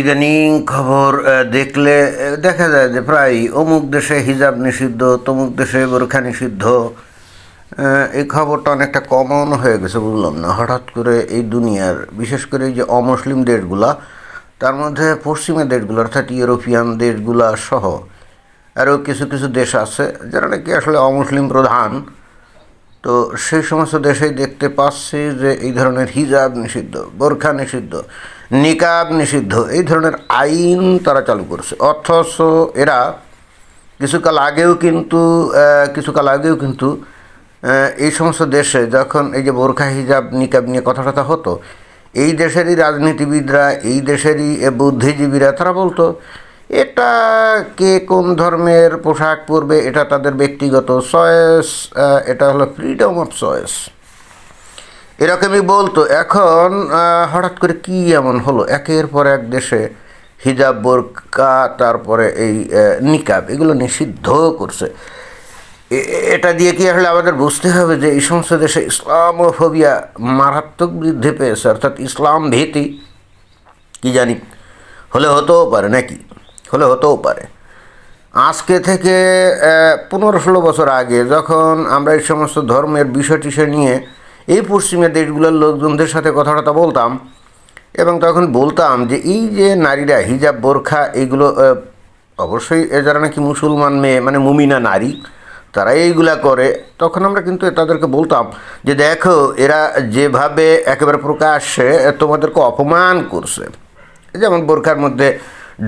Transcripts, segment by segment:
ইদানিং খবর দেখলে দেখা যায় যে প্রায় অমুক দেশে হিজাব নিষিদ্ধ, তমুক দেশে বোরখা নিষিদ্ধ। এই খবরটা অনেকটা কমন হয়ে গেছে বুঝলাম না। হঠাৎ করে এই দুনিয়ার, বিশেষ করে এই যে অমুসলিম দেশগুলা, তার মধ্যে পশ্চিমা দেশগুলো, অর্থাৎ ইউরোপিয়ান দেশগুলা সহ আরও কিছু কিছু দেশ আছে যারা নাকি আসলে অমুসলিম প্রধান। তো সেই সমস্ত দেশেই দেখতে পাচ্ছি যে এই ধরনের হিজাব নিষিদ্ধ, বোরখা নিষিদ্ধ। নিকাব নিষিদ্ধ, এই ধরনের আইন তারা চালু করছে। অথচ এরা কিছুকাল আগেও কিন্তু কিছুকাল আগেও কিন্তু এই সমস্ত দেশে যখন এই যে বোরখা, হিজাব, নিকাব নিয়ে কথা টথা হতো, এই দেশেরই রাজনীতিবিদরা, এই দেশেরই বুদ্ধিজীবীরা, তারা বলতো, এটা কে কোন ধর্মের পোশাক পরবে, এটা তাদের ব্যক্তিগত চয়েস এটা হলো ফ্রিডম অফ চয়েস এরকমই বলতো, এখন হঠাৎ করে কি এমন হলো? একের পর এক দেশে হিজাব, বোরকা, তারপরে এই নিকাব, এগুলো নিষিদ্ধ করছে। এটা দিয়ে কি আসলে আমাদের বুঝতে হবে যে এই সমস্ত দেশে ইসলাম ইসলামোফোবিয়া মারাত্মক বৃদ্ধি পেয়েছে, অর্থাৎ ইসলাম ভীতি, কি জানি, হলে হতেও পারে নাকি? হলে হতেও পারে। আজকে থেকে পনেরো ষোলো বছর আগে যখন আমরা এই সমস্ত ধর্মের বিষয় টিষয় নিয়ে এই পশ্চিমা দেশগুলোর লোকজনদের সাথে কথাটা বলতাম এবং তখন বলতাম যে এই যে নারীরা, হিজাব, বোরখা, এইগুলো অবশ্যই এ যারা নাকি মুসলমান মেয়ে মানে মুমিনা নারী, তারা এইগুলা করে। তখন আমরা কিন্তু তাদেরকে বলতাম যে দেখো, এরা যেভাবে একেবারে প্রকাশ্যে তোমাদেরকে অপমান করছে। যেমন বোরখার মধ্যে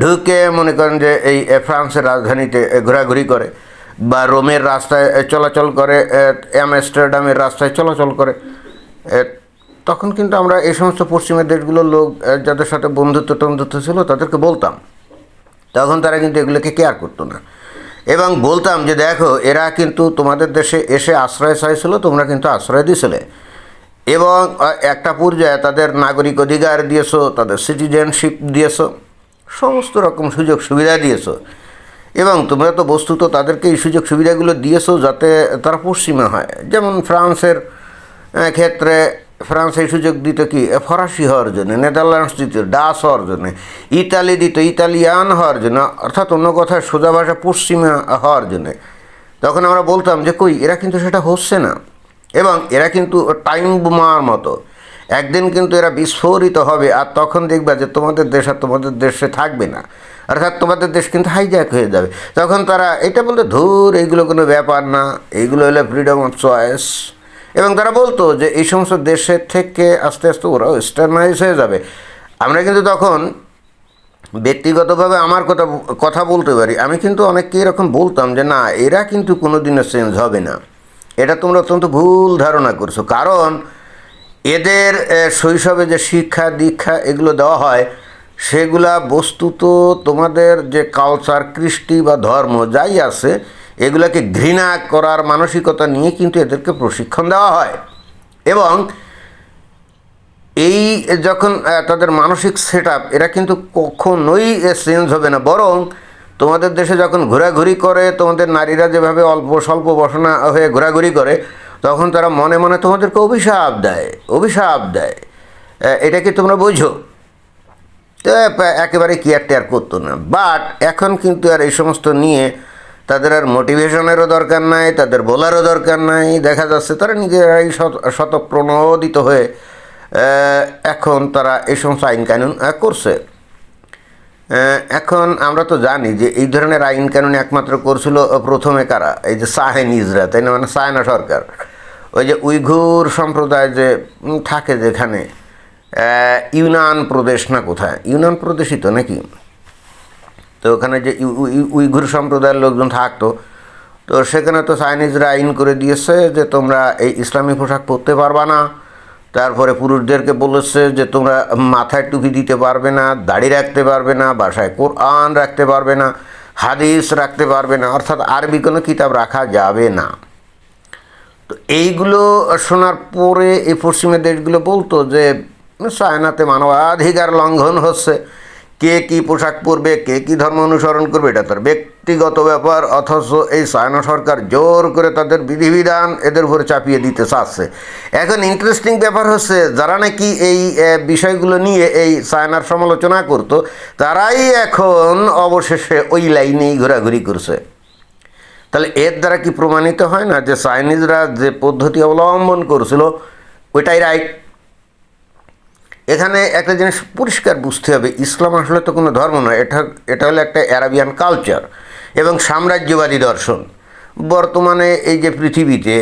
ঢুকে মনে করেন যে এই ফ্রান্সের রাজধানীতে ঘোরাঘুরি করে। বা রোমের রাস্তায় চলাচল করে অ্যামস্টারডামের রাস্তায় চলাচল করে তখন কিন্তু আমরা এই সমস্ত পশ্চিমের দেশগুলোর লোক যাদের সাথে বন্ধুত্ব টন্ধুত্ব ছিল তাদেরকে বলতাম। তখন তারা কিন্তু এগুলোকে কেয়ার করতো না। এবং বলতাম যে, দেখো, এরা কিন্তু তোমাদের দেশে এসে আশ্রয় চাইছিল, তোমরা কিন্তু আশ্রয় দিছিলে। এবং একটা পর্যায়ে তাদের নাগরিক অধিকার দিয়েছ, তাদের সিটিজেনশিপ দিয়েছ, সমস্ত রকম সুযোগ সুবিধা দিয়েছ। এবং তোমরা তো বস্তুত তাদেরকে এই সুযোগ সুবিধাগুলো দিয়েছ যাতে তারা পশ্চিমা হয়। যেমন ফ্রান্সের ক্ষেত্রে ফ্রান্স এই সুযোগ দিত কি? ফরাসি হওয়ার জন্য, নেদারল্যান্ডস দিত ডাস হওয়ার জন্য, ইতালি দিত, ইতালিয়ান হওয়ার জন্য, অর্থাৎ অন্য কথায় সোজা ভাষা পশ্চিমা হওয়ার জন্যে। তখন আমরা বলতাম যে কই, এরা কিন্তু সেটা হচ্ছে না। এবং এরা কিন্তু টাইম বোমার মতো। একদিন কিন্তু এরা বিস্ফোরিত হবে আর তখন দেখবা যে তোমাদের দেশ আর তোমাদের দেশে থাকবে না। অর্থাৎ তোমাদের দেশ কিন্তু হাইজ্যাক হয়ে যাবে। তখন তারা, এটা বলতে ধুর এইগুলো কোনো ব্যাপার না এইগুলো হলো ফ্রিডম অফ চয়েস এবং তারা বলতো যে এই সমস্ত দেশের থেকে আস্তে আস্তে ওরা ওয়েস্টার্নাইজ হয়ে যাবে। আমরা কিন্তু তখন ব্যক্তিগতভাবে আমার কথা কথা বলতে পারি। আমি কিন্তু অনেককে এরকম বলতাম যে, না, এরা কিন্তু কোনো দিনও চেঞ্জ হবে না। এটা তোমরা অত্যন্ত ভুল ধারণা করছ। কারণ এদের শৈশবে যে শিক্ষা, দীক্ষা এগুলো দেওয়া হয়, সেগুলা বস্তুত তোমাদের যে কালচার কৃষ্টি বা ধর্ম যাই আছে, এগুলাকে ঘৃণা করার মানসিকতা নিয়ে কিন্তু এদেরকে প্রশিক্ষণ দেওয়া হয়। এবং এই যখন তাদের মানসিক সেট এরা কিন্তু কখনোই চেঞ্জ হবে না। বরং তোমাদের দেশে যখন ঘোরাঘুরি করে, তোমাদের নারীরা যেভাবে অল্প, স্বল্প বসনা হয়ে ঘোরাঘুরি করে তখন তারা মনে মনে তোমাদেরকে অভিশাপ দেয় অভিশাপ দেয়। এটা কি তোমরা বোঝো? তো একেবারে কেয়ার টেয়ার করতো না। বাট এখন কিন্তু আর এই সমস্ত নিয়ে তাদের আর মোটিভেশনেরও দরকার নাই, তাদের বলারও দরকার নাই। দেখা যাচ্ছে তারা নিজেরাই শত- শতপ্রণোদিত হয়ে এখন তারা এই সমস্ত আইন কানুন করছে। এখন আমরা তো জানি যে এই ধরনের আইন কানুন একমাত্র করছিল প্রথমে কারা? এই যে সাহেন ইজরা, তাই না? মানে সায়না সরকার। ওই যে উইঘুর সম্প্রদায় যে থাকে যেখানে ইউনান প্রদেশ না কোথায়? ইউনান প্রদেশই তো নাকি? তো ওখানে যে উইঘুর সম্প্রদায়ের লোকজন থাকতো, তো সেখানে তো চাইনিজরা আইন করে দিয়েছে যে তোমরা এই ইসলামী পোশাক পরতে পারবা না। তারপরে পুরুষদেরকে বলেছে যে তোমরা মাথায় টুপি দিতে পারবে না, দাড়ি রাখতে পারবে না, বাসায় কোরআন রাখতে পারবে না, হাদিস রাখতে পারবে না, অর্থাৎ আরবি কোনো কিতাব রাখা যাবে না। তো এইগুলো শোনার পরে এই পশ্চিমের দেশগুলো বলতো যে, চায়নাতে মানবাধিকার লঙ্ঘন হচ্ছে। কে কি পোশাক পরবে, কে কি ধর্ম অনুসরণ করবে, এটা তার ব্যক্তিগত ব্যাপার। অথচ এই চায়না সরকার জোর করে তাদের বিধিবিধান এদের উপরে চাপিয়ে দিতে চাচ্ছে। এখন ইন্টারেস্টিং ব্যাপার হচ্ছে, যারা নাকি এই বিষয়গুলো নিয়ে এই চায়নার সমালোচনা করত, তারাই এখন অবশেষে ওই লাইনেই ঘোরাঘুরি করছে। তাহলে এর দ্বারা কি প্রমাণিত হয় না যে চাইনিজরা যে পদ্ধতি অবলম্বন করছিল, ওইটাই রাইট এখানে একটা জিনিস পরিষ্কার বুঝতে হবে, ইসলাম আসলে তো কোনো ধর্ম নয়, এটা এটা হলো একটা অ্যারাবিয়ান কালচার এবং সাম্রাজ্যবাদী দর্শন। বর্তমানে এই যে পৃথিবীতে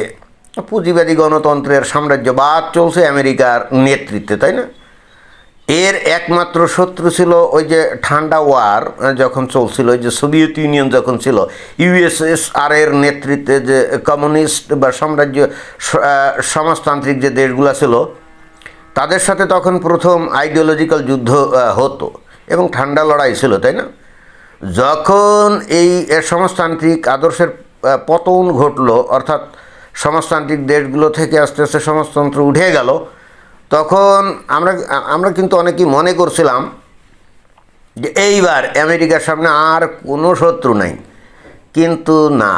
পুঁজিবাদী গণতন্ত্রের সাম্রাজ্যবাদ চলছে আমেরিকার নেতৃত্বে, তাই না? এর একমাত্র শত্রু ছিল ওই যে ঠান্ডা ওয়ার যখন চলছিল, ওই যে সোভিয়েত ইউনিয়ন যখন ছিল ইউএসএসআর এর নেতৃত্বে যে কমিউনিস্ট বা সাম্রাজ্য সমাজতান্ত্রিক যে দেশগুলো ছিল, তাদের সাথে তখন প্রথম আইডিওলজিক্যাল যুদ্ধ হতো এবং ঠান্ডা লড়াই ছিল, তাই না? যখন এই সমাজতান্ত্রিক আদর্শের পতন ঘটলো, অর্থাৎ সমাজতান্ত্রিক দেশগুলো থেকে আস্তে আস্তে সমাজতন্ত্র উঠে গেল তখন আমরা আমরা কিন্তু অনেকেই মনে করছিলাম যে এইবার আমেরিকার সামনে আর কোনো শত্রু নাই। কিন্তু না,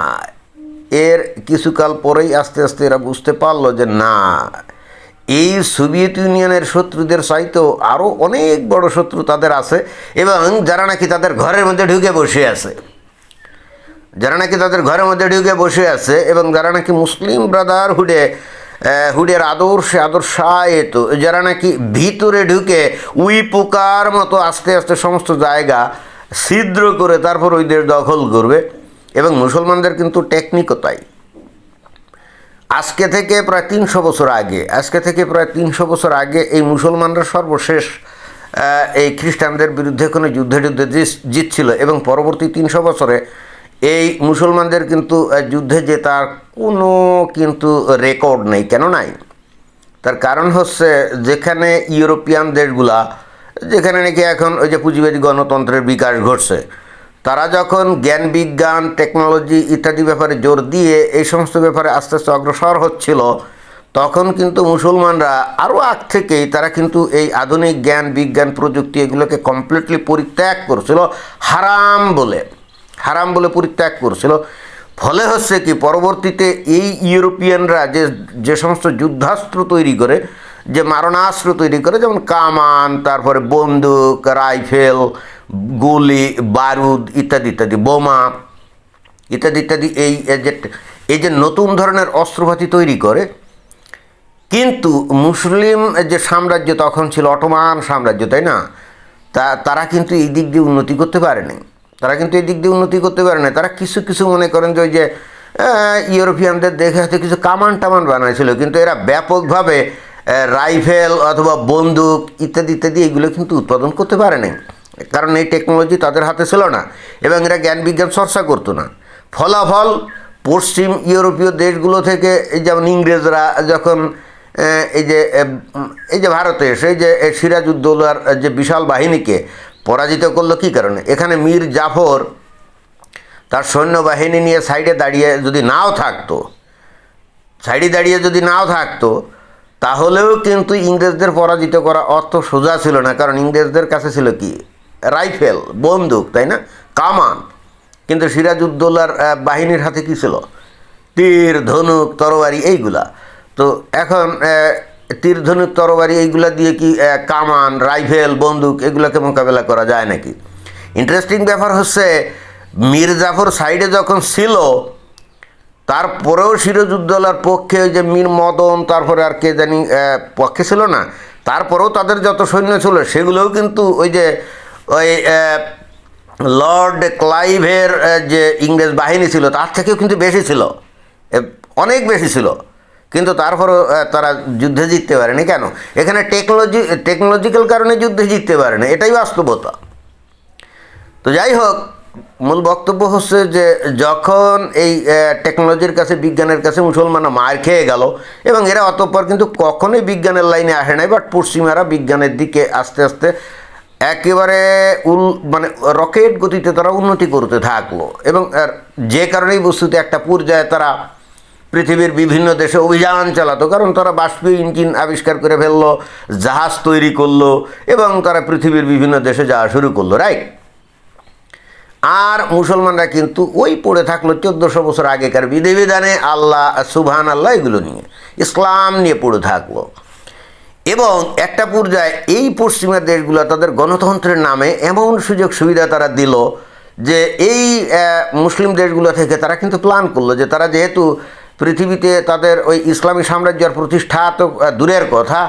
এর কিছুকাল পরেই আস্তে আস্তে এরা বুঝতে পারল যে না, এই সোভিয়েত ইউনিয়নের শত্রুদের চাইতেও আরও অনেক বড় শত্রু তাদের আছে এবং যারা নাকি তাদের ঘরের মধ্যে ঢুকে বসে আছে। যারা নাকি তাদের ঘরের মধ্যে ঢুকে বসে আছে এবং যারা নাকি মুসলিম ব্রাদারহুডে হুডের আদর্শে আদর্শায়িত যারা নাকি ভিতরে ঢুকে উই পোকার মতো আস্তে আস্তে সমস্ত জায়গা ছিদ্র করে তারপর ওই দেশ দখল করবে এবং মুসলমানদের কিন্তু টেকনিকও তাই। আজকে থেকে প্রায় তিনশো বছর আগে, আজকে থেকে প্রায় তিনশো বছর আগে এই মুসলমানরা সর্বশেষ এই খ্রিস্টানদের বিরুদ্ধে কোনো যুদ্ধে যুদ্ধে জিত- জিতছিল এবং পরবর্তী তিনশো বছরে এই মুসলমানদের কিন্তু যুদ্ধে জেতার কোনো কিন্তু রেকর্ড নেই, কেন নাই? তার কারণ হচ্ছে যেখানে ইউরোপিয়ান দেশগুলা, যেখানে নাকি এখন ওই যে পুঁজিবাদী গণতন্ত্রের বিকাশ ঘটছে, তারা যখন জ্ঞান, বিজ্ঞান টেকনোলজি ইত্যাদি ব্যাপারে জোর দিয়ে এই সমস্ত ব্যাপারে আস্তে আস্তে অগ্রসর হচ্ছিল, তখন কিন্তু মুসলমানরা আরও আগ থেকেই তারা কিন্তু এই আধুনিক জ্ঞান, বিজ্ঞান প্রযুক্তি এগুলোকে কমপ্লিটলি পরিত্যাগ করছিল, হারাম বলে। হারাম বলে পরিত্যাগ করছিল। ফলে হচ্ছে কি, পরবর্তীতে এই ইউরোপিয়ানরা যে যে সমস্ত যুদ্ধাস্ত্র তৈরি করে, যে মারণাস্ত্র তৈরি করে, যেমন কামান, তারপরে বন্দুক, রাইফেল, গুলি, বারুদ ইত্যাদি ইত্যাদি, বোমা ইত্যাদি ইত্যাদি, এই যে এই যে নতুন ধরনের অস্ত্রপাতি তৈরি করে, কিন্তু মুসলিম যে সাম্রাজ্য তখন ছিল অটোমান সাম্রাজ্য, তাই না? তা, তারা কিন্তু এই দিক দিয়ে উন্নতি করতে পারেনি। তারা কিন্তু এই দিক দিয়ে উন্নতি করতে পারে না তারা কিছু কিছু মনে করেন যে ওই যে ইউরোপিয়ানদের দেখে হয়তো কিছু কামান টামান বানাইছিল, কিন্তু এরা ব্যাপকভাবে রাইফেল অথবা বন্দুক ইত্যাদি ইত্যাদি এগুলো কিন্তু উৎপাদন করতে পারেনি কারণ এই টেকনোলজি তাদের হাতে ছিল না এবং এরা জ্ঞান বিজ্ঞান চর্চা করতো না। ফলাফল পশ্চিম ইউরোপীয় দেশগুলো থেকে, এই যেমন ইংরেজরা যখন এই যে এই যে ভারতে এসে, এই যে সিরাজউদ্দৌলার যে বিশাল বাহিনীকে পরাজিত করল কী কারণে? এখানে মীর জাফর তার সৈন্যবাহিনী নিয়ে সাইডে দাঁড়িয়ে যদি নাও থাকতো, সাইডে দাঁড়িয়ে যদি নাও থাকতো, তাহলেও কিন্তু ইংরেজদের পরাজিত করা অত সোজা ছিল না। কারণ ইংরেজদের কাছে ছিল কি? রাইফেল, বন্দুক, তাই না? কামান। কিন্তু সিরাজউদ্দৌলার বাহিনীর হাতে কী ছিল? তীর, ধনুক তরবারি এইগুলা। তো এখন আহ, তীর ধনুক তরবারি এইগুলা দিয়ে কি কামান রাইফেল বন্দুক এগুলোকে মোকাবেলা করা যায় নাকি? ইন্টারেস্টিং ব্যাপার হচ্ছে মীর জাফর সাইডে যখন ছিল তারপরেও সিরাজউদ্দৌলার পক্ষে ওই যে মীর মদন তারপরে আর কে জানি পক্ষে ছিল না তারপরেও তাদের যত সৈন্য ছিল সেগুলোও কিন্তু ওই যে ওই লর্ড ক্লাইভের যে ইংরেজ বাহিনী ছিল তার থেকেও কিন্তু বেশি ছিল অনেক বেশি ছিল। কিন্তু তারপরও তারা যুদ্ধে জিততে পারেনি। কেন? এখানে টেকনোলজি টেকনোলজিক্যাল কারণে যুদ্ধে জিততে পারেনি। এটাই বাস্তবতা। তো যাই হোক, মূল বক্তব্য হচ্ছে যে, যখন এই টেকনোলজির কাছে, বিজ্ঞানের কাছে মুসলমানরা মার খেয়ে গেল, এবং এরা অতঃপর কিন্তু কখনোই বিজ্ঞানের লাইনে আসে নাই বাট পশ্চিমারা বিজ্ঞানের দিকে আস্তে আস্তে একেবারে উল মানে রকেট গতিতে তারা উন্নতি করতে থাকল। এবং যে কারণেই বস্তুতে একটা পর্যায়ে তারা পৃথিবীর বিভিন্ন দেশে অভিযান চালাতো, কারণ তারা বাষ্পীয় ইঞ্জিন আবিষ্কার করে ফেলল, জাহাজ তৈরি করল এবং তারা পৃথিবীর বিভিন্ন দেশে যাওয়া শুরু করল রাইট আর মুসলমানরা কিন্তু ওই পড়ে থাকল চোদ্দোশো বছর আগেকার বিধিবিধানে আল্লাহ সুবহান আল্লাহ এগুলো নিয়ে, ইসলাম নিয়ে পড়ে থাকল। এবং একটা পর্যায়ে এই পশ্চিমা দেশগুলো তাদের গণতন্ত্রের নামে এমন সুযোগ সুবিধা তারা দিল যে এই মুসলিম দেশগুলো থেকে তারা কিন্তু প্ল্যান করল যে তারা যেহেতু পৃথিবীতে তাদের ওই ইসলামী সাম্রাজ্যের প্রতিষ্ঠা তো দূরের কথা।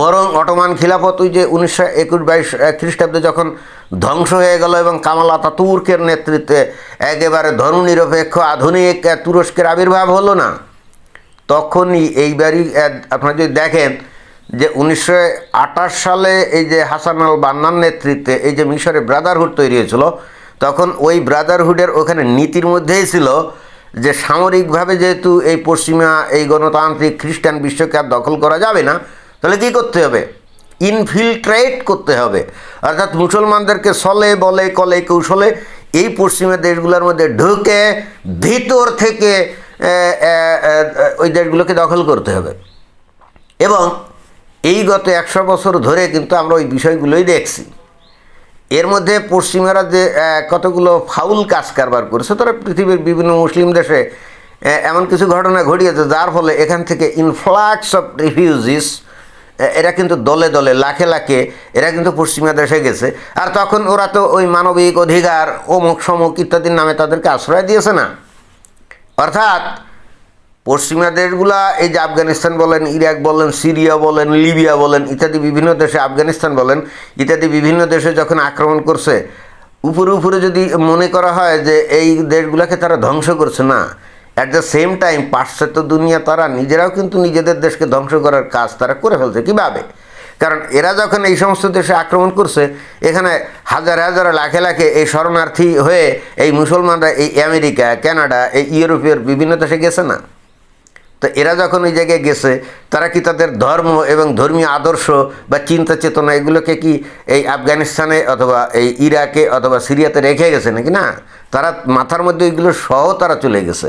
বরং অটোমান খিলাফত ওই যে উনিশশো একুশ বাইশ খ্রিস্টাব্দে যখন ধ্বংস হয়ে গেল এবং কামাল আতাতুর্কের নেতৃত্বে একেবারে ধর্মনিরপেক্ষ আধুনিক তুরস্কের আবির্ভাব হলো না, তখনই এইবারই আপনারা যদি দেখেন যে উনিশশো আঠাশ সালে এই যে হাসান আল বান্নার নেতৃত্বে এই যে মিশরে ব্রাদারহুড তৈরি হয়েছিল, তখন ওই ব্রাদারহুডের ওখানে নীতির মধ্যেই ছিল যে সামরিকভাবে যেহেতু এই পশ্চিমা, এই গণতান্ত্রিক খ্রিস্টান বিশ্বকে আর দখল করা যাবে না, তাহলে কী করতে হবে? ইনফিল্ট্রেট করতে হবে। অর্থাৎ মুসলমানদেরকে সলে, বলে, কলে, কৌশলে এই পশ্চিমা দেশগুলোর মধ্যে ঢুকে ভিতর থেকে ওই দেশগুলোকে দখল করতে হবে। এবং এই গত একশো বছর ধরে কিন্তু আমরা ওই বিষয়গুলোই দেখছি। এর মধ্যে পশ্চিমারা যে কতগুলো ফাউল কাজ কারবার করেছে, তারা পৃথিবীর বিভিন্ন মুসলিম দেশে এমন কিছু ঘটনা ঘটিয়েছে, যার ফলে এখান থেকে ইনফ্লাক্স অফ রিফিউজিস এরা কিন্তু দলে দলে, লাখে লাখে, এরা কিন্তু পশ্চিমা দেশে গেছে। আর তখন ওরা তো ওই মানবিক অধিকার, অমুক সমুক ইত্যাদির নামে তাদেরকে আশ্রয় দিয়েছে না। অর্থাৎ পশ্চিমা দেশগুলা, এই যে আফগানিস্তান বলেন, ইরাক বলেন, সিরিয়া বলেন, লিবিয়া বলেন, ইত্যাদি বিভিন্ন দেশে, আফগানিস্তান বলেন, ইত্যাদি বিভিন্ন দেশে যখন আক্রমণ করছে, উপরে উপরে যদি মনে করা হয় যে এই দেশগুলোকে তারা ধ্বংস করছে, না। অ্যাট দ্য সেম টাইম পাশ্চাত্য দুনিয়া তারা নিজেরাও কিন্তু নিজেদের দেশকে ধ্বংস করার কাজ তারা করে ফেলছে কীভাবে? কারণ এরা যখন এই সমস্ত দেশে আক্রমণ করছে, এখানে হাজার হাজার, লাখে লাখে এই শরণার্থী হয়ে এই মুসলমানরা এই আমেরিকা, কানাডা, এই ইউরোপের বিভিন্ন দেশে গেছে, না। তো এরা যখন ওই জায়গায় গেছে, তারা কি তাদের ধর্ম এবং ধর্মীয় আদর্শ বা চিন্তা চেতনা এগুলোকে কি এই আফগানিস্তানে অথবা এই ইরাকে অথবা সিরিয়াতে রেখে গেছে নাকি? না, তারা মাথার মধ্যে ওইগুলো সহ তারা চলে গেছে।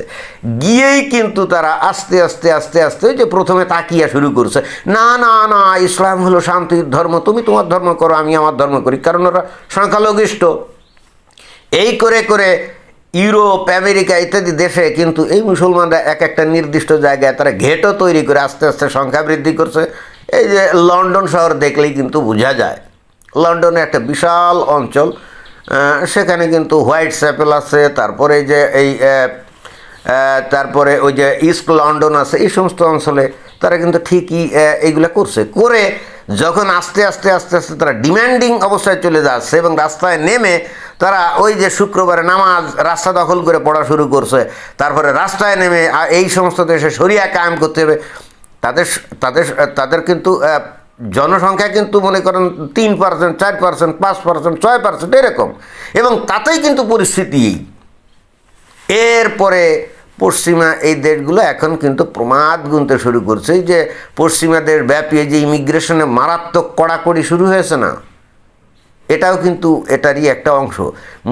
গিয়েই কিন্তু তারা আস্তে আস্তে আস্তে আস্তে যে প্রথমে তাকিয়া শুরু করছে, না না না, ইসলাম হলো শান্তির ধর্ম, তুমি তোমার ধর্ম করো, আমি আমার ধর্ম করি। কারণ ওরা সংখ্যালঘিষ্ঠ। এই করে করে ইউরোপ, আমেরিকা ইত্যাদি দেশে কিন্তু এই মুসলমানরা এক একটা নির্দিষ্ট জায়গায় তারা ঘেটও তৈরি করে আস্তে আস্তে সংখ্যা বৃদ্ধি করছে। এই যে লন্ডন শহর দেখলেই কিন্তু বোঝা যায়। লন্ডনে একটা বিশাল অঞ্চল সেখানে কিন্তু হোয়াইট স্যাপেল আছে, তারপরে যে এই তারপরে ওই যে ইস্ট লন্ডন আছে, এই সমস্ত অঞ্চলে তারা কিন্তু ঠিকই এইগুলো করছে। করে যখন আস্তে আস্তে আস্তে আস্তে তারা ডিমান্ডিং অবস্থায় চলে যাচ্ছে এবং রাস্তায় নেমে তারা ওই যে শুক্রবারে নামাজ রাস্তা দখল করে পড়া শুরু করছে, তারপরে রাস্তায় নেমে এই সমস্ত দেশে সরিয়া কায়েম করতে হবে। তাদের তাদের তাদের কিন্তু জনসংখ্যা কিন্তু মনে করেন তিন পার্সেন্ট, চার পার্সেন্ট, পাঁচ পার্সেন্ট, ছয় পার্সেন্ট, এরকম। এবং তাতেই কিন্তু পরিস্থিতি। এরপরে পশ্চিমা এই দেশগুলো এখন কিন্তু প্রমাদ গুনতে শুরু করছে, যে পশ্চিমা দেশ ব্যাপী যে ইমিগ্রেশনে মারাত্মক কড়াকড়ি শুরু হয়েছে না? এটাও কিন্তু এটারই একটা অংশ।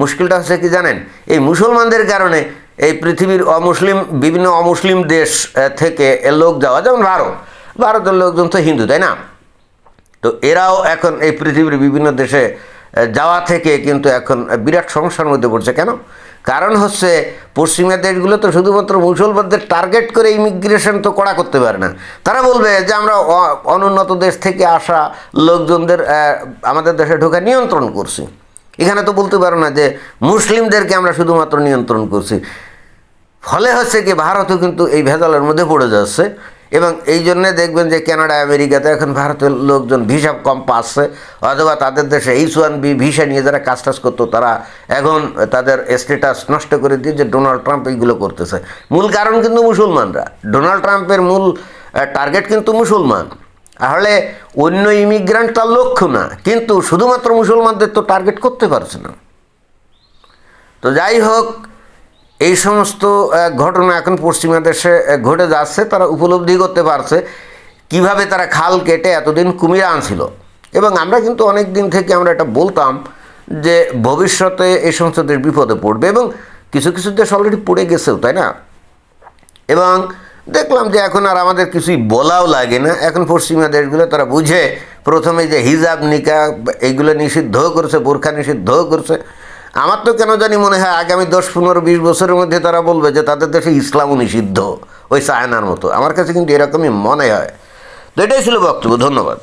মুশকিলটা হচ্ছে কি জানেন? এই মুসলমানদের কারণে এই পৃথিবীর অমুসলিম, বিভিন্ন অমুসলিম দেশ থেকে লোক যাওয়া, যেমন ভারত। ভারতের লোকজন তো হিন্দু, তাই না? তো এরাও এখন এই পৃথিবীর বিভিন্ন দেশে যাওয়া থেকে কিন্তু এখন বিরাট সমস্যার মধ্যে পড়ছে। কেন? কারণ হচ্ছে পশ্চিমা দেশগুলো তো শুধুমাত্র মুসলমানদের টার্গেট করে ইমিগ্রেশন তো কড়া করতে পারে না। তারা বলবে যে আমরা অনুন্নত দেশ থেকে আসা লোকজনদের আমাদের দেশে ঢোকা নিয়ন্ত্রণ করছি। এখানে তো বলতে পারো না যে মুসলিমদেরকে আমরা শুধুমাত্র নিয়ন্ত্রণ করছি। ফলে হচ্ছে কি, ভারতও কিন্তু এই ভেজালের মধ্যে পড়ে যাচ্ছে। এবং এই জন্যে দেখবেন যে কানাডা আমেরিকাতে এখন ভারতের লোকজন ভিসা কম পাচ্ছে, অথবা তাদের দেশে এইচ ওয়ান বি ভিসা নিয়ে যারা কাজ টাজ করতো, তারা এখন তাদের স্ট্যাটাস নষ্ট করে দিয়ে যে ডোনাল্ড ট্রাম্প এইগুলো করতেছে। মূল কারণ কিন্তু মুসলমানরা। ডোনাল্ড ট্রাম্পের মূল টার্গেট কিন্তু মুসলমান। তাহলে অন্য ইমিগ্রান্ট তার লক্ষ্য না, কিন্তু শুধুমাত্র মুসলমানদের তো টার্গেট করতে পারছে না। তো যাই হোক এই সমস্ত ঘটনা এখন পশ্চিমা দেশে ঘটে যাচ্ছে, তারা উপলব্ধি করতে পারছে কীভাবে তারা খাল কেটে এতদিন কুমির আনছিল। এবং আমরা কিন্তু অনেক দিন থেকে আমরা এটা বলতাম যে ভবিষ্যতে এই সমস্ত দেশ বিপদে পড়বে এবং কিছু কিছু দেশ অলরেডি পড়ে গেছেও, তাই না? এবং দেখলাম যে এখন আর আমাদের কিছুই বলাও লাগে না। এখন পশ্চিমা দেশগুলো তারা বুঝে, প্রথমে যে হিজাব নিকা এইগুলো নিষিদ্ধ করছে, বোরখা নিষিদ্ধ করছে। আমার তো কেন জানি মনে হয় আগামী দশ, পনেরো, বিশ বছরের মধ্যে তারা বলবে যে তাদের দেশে ইসলামও নিষিদ্ধ, ওই সায়নার মতো। আমার কাছে কিন্তু এরকমই মনে হয়। তো এটাই ছিল বক্তব্য, ধন্যবাদ।